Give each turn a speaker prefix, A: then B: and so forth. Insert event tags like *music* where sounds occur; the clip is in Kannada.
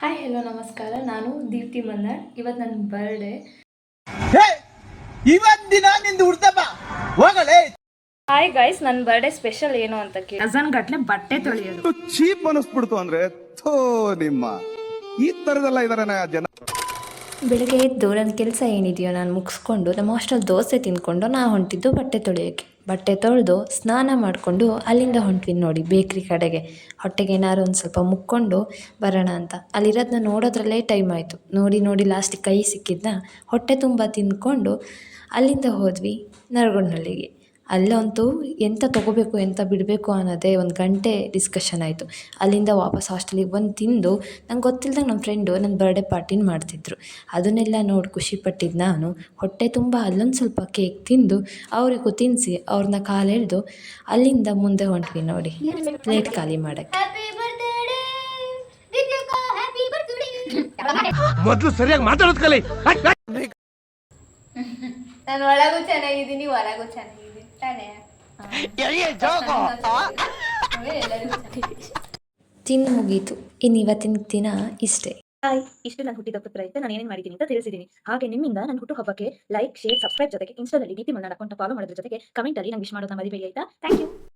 A: ಹಾಯ್ ಹಲೋ ನಮಸ್ಕಾರ. ನಾನು ದೀಪ್ತಿ ಮನ್ನಾಳ್ ಇವತ್ತು ನನ್ನ ಬರ್ಡೇ
B: ಹೇ ಇವತ್ತಿನ ನಿಂದು ಹುಡ್ತಪ್ಪ ಹೋಗಲೇ.
A: ಹಾಯ್ ಗಾಯ್ಸ್ ನನ್ನ ಬರ್ಡೇ ಸ್ಪೆಷಲ್ ಏನು ಅಂತ ಕೇಳಿ. ಡಜನ್ ಗಟ್ಲೆ ಬಟ್ಟೆ ತೊಳೆಯೋದು.
B: ಚೀಪ್ ಅನಿಸ್ಬಿಡ್ತು ಅಂದ್ರೆ ಥೋ ನಿಮ್ಮ. ಈ ತರದಲ್ಲ ಇದಾರೆ ಜನ.
C: ಬೆಳಿಗ್ಗೆ ಎದ್ದು ನನ್ನ ಕೆಲಸ ಏನಿದೆಯೋ ನಾನು ಮುಗಿಸ್ಕೊಂಡು ನಮ್ಮ ಹಾಸ್ಟೆಲ್ ದೋಸೆ ತಿನ್ಕೊಂಡು ನಾ ಹೊಂಟಿದ್ದು ಬಟ್ಟೆ ತೊಳೆಯೋಕ್ಕೆ ಬಟ್ಟೆ ತೊಳೆದು ಸ್ನಾನ ಮಾಡಿಕೊಂಡು ಅಲ್ಲಿಂದ ಹೊಂಟ್ವಿ ನೋಡಿ ಬೇಕ್ರಿ ಕಡೆಗೆ. ಹೊಟ್ಟೆಗೆ ಏನಾದ್ರು ಒಂದು ಸ್ವಲ್ಪ ಮುಕ್ಕೊಂಡು ಬರೋಣ ಅಂತ. ಅಲ್ಲಿರೋದನ್ನ ನೋಡೋದ್ರಲ್ಲೇ ಟೈಮ್ ಆಯಿತು. ನೋಡಿ ನೋಡಿ ಲಾಸ್ಟಿಗೆ ಕೈ ಸಿಕ್ಕಿದ್ದನ್ನ ಹೊಟ್ಟೆ ತುಂಬ ತಿಂದ್ಕೊಂಡು ಅಲ್ಲಿಂದ ಹೋದ್ವಿ ನರಗುಂಡಹಳ್ಳಿಗೆ ಅಲ್ಲಂತೂ ಎಂತ ತೊಗೋಬೇಕು ಎಂತ ಬಿಡಬೇಕು ಅನ್ನೋದೇ ಒಂದು ಗಂಟೆ ಡಿಸ್ಕಷನ್ ಆಯಿತು. ಅಲ್ಲಿಂದ ವಾಪಸ್ ಹಾಸ್ಟೆಲಿಗೆ ಬಂದು ತಿಂದು ನಂಗೆ ಗೊತ್ತಿಲ್ದಂಗೆ ನಮ್ಮ ಫ್ರೆಂಡು ನನ್ನ ಬರ್ಡೇ ಪಾರ್ಟಿನ ಮಾಡ್ತಿದ್ರು. ಅದನ್ನೆಲ್ಲ ನೋಡಿ ಖುಷಿಪಟ್ಟಿದ್ದು ನಾನು. ಹೊಟ್ಟೆ ತುಂಬ ಅಲ್ಲೊಂದು ಸ್ವಲ್ಪ ಕೇಕ್ ತಿಂದು ಅವರಿಗೂ ತಿನ್ನಿಸಿ ಅವ್ರನ್ನ ಕಾಲೆಳೆದು ಅಲ್ಲಿಂದ ಮುಂದೆ ಹೊಂಟ್ವಿ ನೋಡಿ. ಪ್ಲೇಟ್ ಖಾಲಿ ಮಾಡೋಕ್ಕೆ.
D: ಮೊದಲು ಸರಿಯಾಗಿ ಮಾತಾಡೋದು ಕಲಿ. *laughs*
A: ನಾನು ಒಳಗೂ ಚೆನ್ನಾಗಿದ್ದೀನಿ ಹೊರಗೂ ಚೆನ್ನಾಗಿದ್ದೀನಿ
C: ತಿಂದು ಮುಗೀತು. ಇನ್ನು ಇವತ್ತಿನ ದಿನ ಇಷ್ಟೇ.
E: ಹಾಯ್ ಇಷ್ಟು ನನ್ನ ಹುಟ್ಟಿದ ಪ್ರಯತ್ನ ನಾನು ಏನೇನು ಮಾಡಿದ್ದೀನಿ ಅಂತ ತಿಳಿಸಿದ್ದೀನಿ ಹಾಗೆ ನಿಮ್ಮಿಂದ ನನ್ನ ಹುಟ್ಟು ಹಬ್ಬಕ್ಕೆ ಲೈಕ್ ಶೇರ್ ಸಬ್ಸ್ಕ್ರೈಬ್ ಜೊತೆಗೆ ಇನ್ಸ್ಟಾದಲ್ಲಿ ರೀತಿ ಮನ್ನಡ ಅಕೌಂಟ್ ಫಾಲೋ ಮಾಡೋದ್ರ ಜೊತೆಗೆ ಕಮೆಂಟ್ ಅಲ್ಲಿ ನಂಗೆ ವಿಶ್ ಮಾಡೋದನ್ನ ಮರಿಬೇಡಿ ಆಯ್ತಾ? Thank you